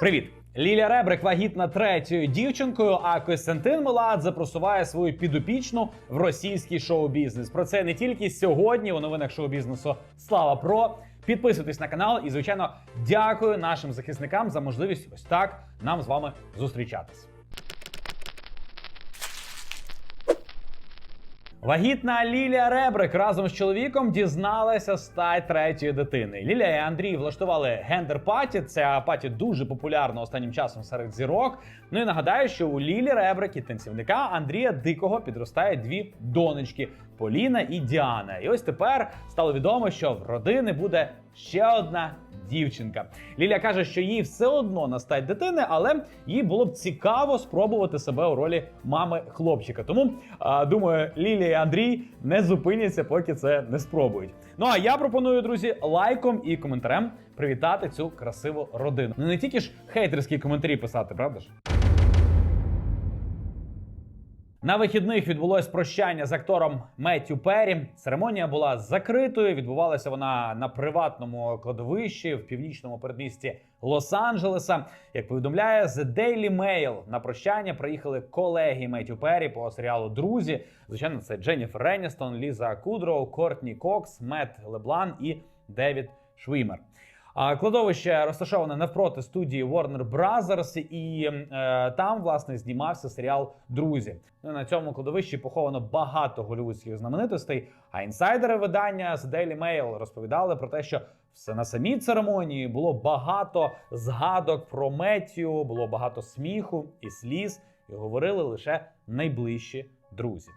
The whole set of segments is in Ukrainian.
Привіт! Ліля Ребрик вагітна третьою дівчинкою, а Костянтин Меладзе просуває свою підопічну в російський шоу-бізнес. Про це не тільки сьогодні у новинах шоу-бізнесу Слава Про. Підписуйтесь на канал і, звичайно, дякую нашим захисникам за можливість ось так нам з вами зустрічатись. Вагітна Лілія Ребрик разом з чоловіком дізналася стать третьої дитини. Лілія і Андрій влаштували гендер-паті. Ця паті дуже популярна останнім часом серед зірок. Ну і нагадаю, що у Лілі Ребрик і танцівника Андрія Дикого підростає дві донечки Поліна і Діана. І ось тепер стало відомо, що в родини буде ще одна дівчинка. Ліля каже, що їй все одно настать дитини, але їй було б цікаво спробувати себе у ролі мами хлопчика. Тому а, думаю, Лілія і Андрій не зупиняться, поки це не спробують. Ну а я пропоную, друзі, лайком і коментарем привітати цю красиву родину. Ну не тільки ж хейтерські коментарі писати, правда ж? На вихідних відбулось прощання з актором Меттю Перрі. Церемонія була закритою. Відбувалася вона на приватному кладовищі в північному передмісті Лос-Анджелеса. Як повідомляє The Daily Mail, на прощання приїхали колеги Меттю Перрі по серіалу Друзі. Звичайно, це Дженніфер Реністон, Ліза Кудроу, Кортні Кокс, Мет Леблан і Девід Швімер. Кладовище розташоване навпроти студії Warner Brothers, і е, там власне знімався серіал Друзі. Ну, на цьому кладовищі поховано багато голівудських знаменитостей. А інсайдери видання з Daily Mail розповідали про те, що все на самій церемонії було багато згадок про Меттію, було багато сміху і сліз, і говорили лише найближчі друзі.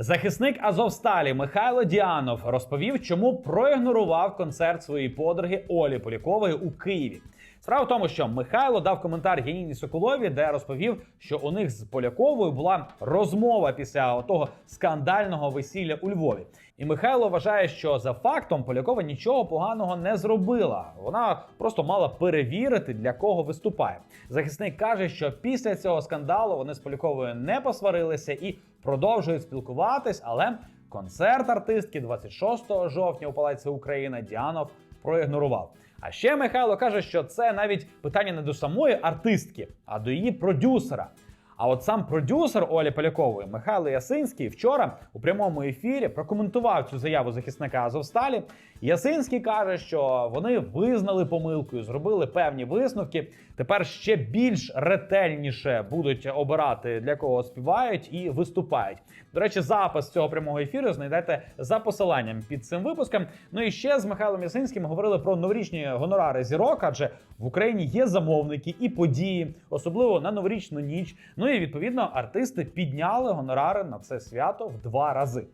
Захисник Азовсталі Михайло Діанов розповів, чому проігнорував концерт своєї подруги Олі Полякової у Києві. Справа в тому, що Михайло дав коментар Яніні Соколові, де розповів, що у них з Поляковою була розмова після того скандального весілля у Львові. І Михайло вважає, що за фактом Полякова нічого поганого не зробила. Вона просто мала перевірити, для кого виступає. Захисник каже, що після цього скандалу вони з Поляковою не посварилися і продовжують спілкуватись, але концерт артистки 26 жовтня у Палаці Україна Діанов проігнорував. А ще Михайло каже, що це навіть питання не до самої артистки, а до її продюсера. А от сам продюсер Олі Полякової Михайло Ясинський вчора у прямому ефірі прокоментував цю заяву захисника Азовсталі. Ясинський каже, що вони визнали помилкою, зробили певні висновки. Тепер ще більш ретельніше будуть обирати для кого співають і виступають. До речі, запис цього прямого ефіру знайдете за посиланням під цим випуском. Ну і ще з Михайлом Ясинським говорили про новорічні гонорари зірок, адже в Україні є замовники і події, особливо на новорічну ніч. Ну і відповідно артисти підняли гонорари на це свято в два рази.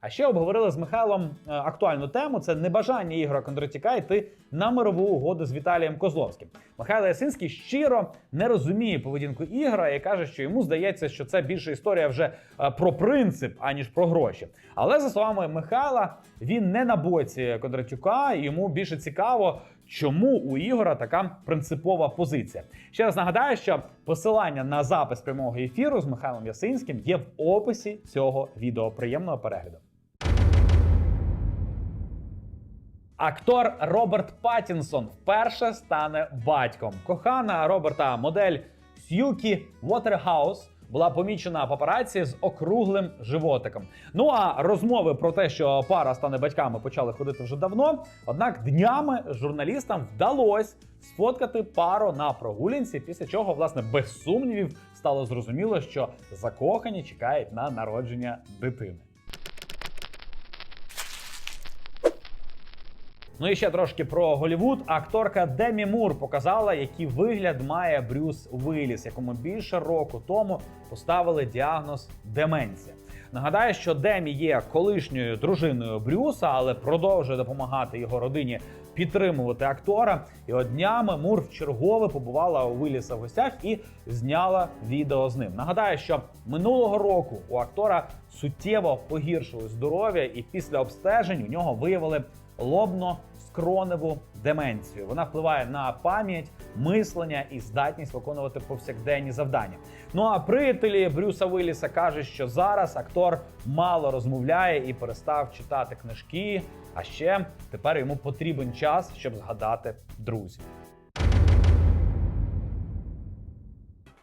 А ще обговорили з Михайлом е, актуальну тему: це небажання Ігора Кондратюка йти на мирову угоду з Віталієм Козловським. Михайло Ясинський щиро не розуміє поведінку Ігора і каже, що йому здається, що це більше історія вже е, про принцип, аніж про гроші. Але за словами Михайла, він не на боці Кондратюка, йому більше цікаво. Чому у Ігора така принципова позиція? Ще раз нагадаю, що посилання на запис прямого ефіру з Михайлом Ясинським є в описі цього відео. Приємного перегляду. Актор Роберт Паттінсон вперше стане батьком. Кохана Роберта модель Сьюкі Уотерхаус була помічена папараці з округлим животиком. Ну а розмови про те, що пара стане батьками, почали ходити вже давно. Однак днями журналістам вдалося сфоткати пару на прогулянці, після чого, власне, без сумнівів стало зрозуміло, що закохані чекають на народження дитини. Ну і ще трошки про Голівуд. Акторка Демі Мур показала, який вигляд має Брюс Вилліс, якому більше року тому поставили діагноз деменція. Нагадаю, що Демі є колишньою дружиною Брюса, але продовжує допомагати його родині підтримувати актора. І от днями Мур вчергове побувала у Вилліса в гостях і зняла відео з ним. Нагадаю, що минулого року у актора суттєво погіршили здоров'я, і після обстежень у нього виявили лобно-скроневу деменцію. Вона впливає на пам'ять, мислення і здатність виконувати повсякденні завдання. Ну а приятелі Брюса Вилліса кажуть, що зараз актор мало розмовляє і перестав читати книжки. А ще тепер йому потрібен час, щоб згадати друзів.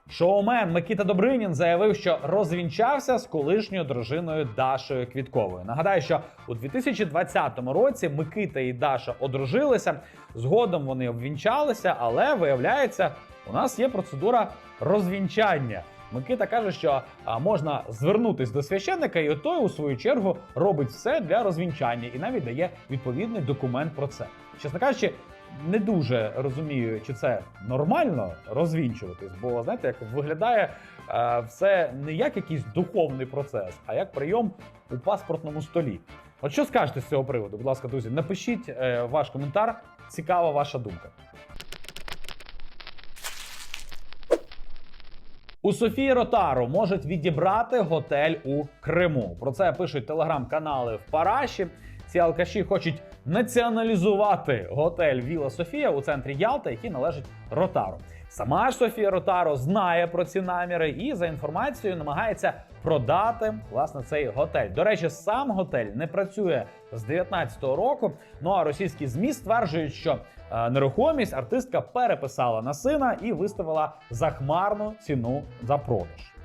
Шоумен Микита Добринін заявив, що розвінчався з колишньою дружиною Дашою Квітковою. Нагадаю, що у 2020 році Микита і Даша одружилися. Згодом вони обвінчалися, але виявляється, у нас є процедура розвінчання. Микита каже, що можна звернутись до священника, і той, у свою чергу, робить все для розвінчання і навіть дає відповідний документ про це. Чесно кажучи, не дуже розумію, чи це нормально розвінчуватись, бо знаєте, як виглядає е, все не як якийсь духовний процес, а як прийом у паспортному столі. От що скажете з цього приводу? Будь ласка, друзі, напишіть е, ваш коментар. Цікава ваша думка. У Софії Ротару можуть відібрати готель у Криму. Про це пишуть телеграм-канали в Параші. Ці алкаші хочуть націоналізувати готель Віла Софія у центрі Ялта, який належить Ротару. Сама ж Софія Ротаро знає про ці наміри і за інформацією намагається продати власне цей готель. До речі, сам готель не працює з 19-го року. Ну а російські змі стверджують, що е, нерухомість артистка переписала на сина і виставила захмарну ціну за продаж.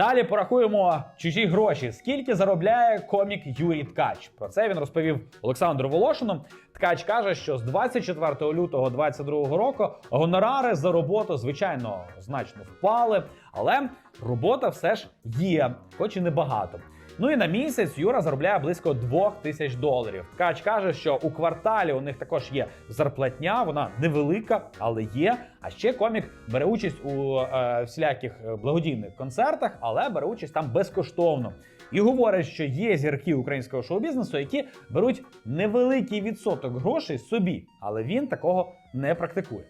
Далі порахуємо чужі гроші. Скільки заробляє комік Юрій Ткач? Про це він розповів Олександру Волошину. Ткач каже, що з 24 лютого 2022 року гонорари за роботу, звичайно, значно впали, але робота все ж є, хоч і небагато. Ну і на місяць Юра заробляє близько 2 тисяч доларів. Ткач каже, що у кварталі у них також є зарплатня, вона невелика, але є. А ще комік бере участь у е, всіляких е, благодійних концертах, але бере участь там безкоштовно. І говорить, що є зірки українського шоу-бізнесу, які беруть невеликий відсоток грошей собі, але він такого не практикує.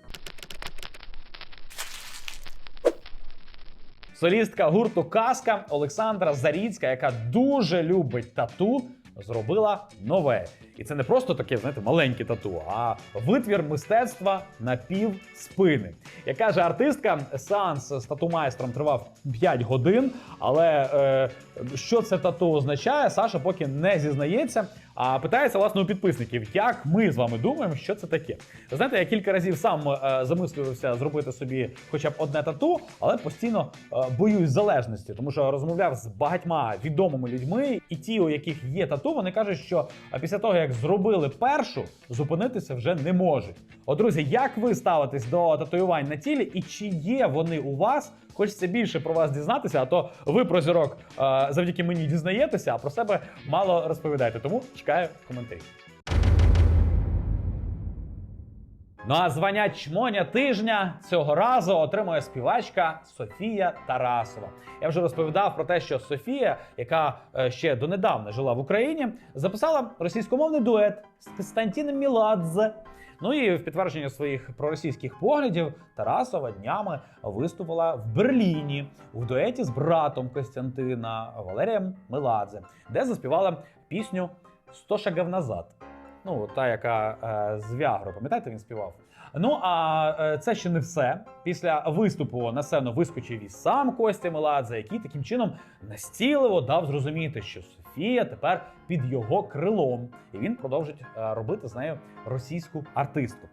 Солістка гурту Казка Олександра Заріцька, яка дуже любить тату, зробила нове. І це не просто таке, знаєте, маленьке тату, а витвір мистецтва на пів спини. Як каже артистка, сеанс з тату-майстром тривав 5 годин. Але е, що це тату означає, Саша поки не зізнається. А питається власне у підписників, як ми з вами думаємо, що це таке. Знаєте, я кілька разів сам е, замислювався зробити собі хоча б одне тату, але постійно е, боюсь залежності, тому що розмовляв з багатьма відомими людьми, і ті, у яких є тату, вони кажуть, що після того як зробили першу, зупинитися вже не можуть. От, друзі, як ви ставитесь до татуювань на тілі, і чи є вони у вас? Хочеться більше про вас дізнатися, а то ви про зірок е, завдяки мені дізнаєтеся, а про себе мало розповідаєте. Тому чекаю коментарів. Ну а звання чмоня тижня цього разу отримує співачка Софія Тарасова. Я вже розповідав про те, що Софія, яка е, ще донедавна жила в Україні, записала російськомовний дует з Константином Міладзе. Ну і в підтвердження своїх проросійських поглядів Тарасова днями виступила в Берліні в дуеті з братом Костянтина Валерієм Меладзе, де заспівала пісню «100 шагів назад. Ну, та, яка е, з Віагро, пам'ятаєте, він співав. Ну а е, це ще не все. Після виступу на сцену вискочив і сам Костя Меладзе, який таким чином настійливо дав зрозуміти, що Софія тепер під його крилом, і він продовжить е, робити з нею російську артистку.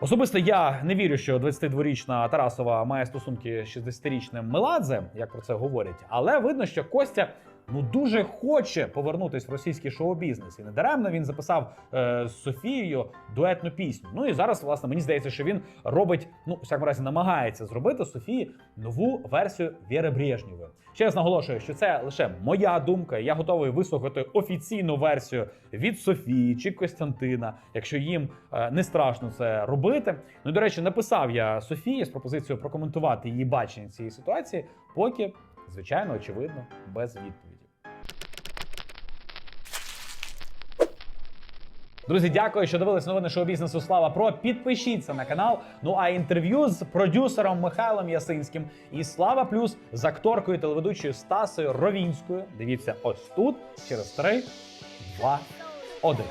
Особисто я не вірю, що 22-річна Тарасова має стосунки з 60-річним Меладзе, як про це говорять, але видно, що Костя ну дуже хоче повернутись в російський шоу-бізнес. І недаремно він записав е, з Софією дуетну пісню. Ну і зараз, власне, мені здається, що він робить, ну, у всякому разі, намагається зробити Софії нову версію Вєри Брежнєвої. Ще раз наголошую, що це лише моя думка. Я готовий вислухати офіційну версію від Софії чи Костянтина, якщо їм е, не страшно це робити. Ну і, до речі, написав я Софії з пропозицією прокоментувати її бачення цієї ситуації, поки, звичайно, очевидно, без відповіді. Друзі, дякую, що дивились новини шоу бізнесу Слава Про. Підпишіться на канал. Ну а інтерв'ю з продюсером Михайлом Ясинським і Слава Плюс з акторкою телеведучою Стасою Ровінською. Дивіться ось тут через 3, 2, 1.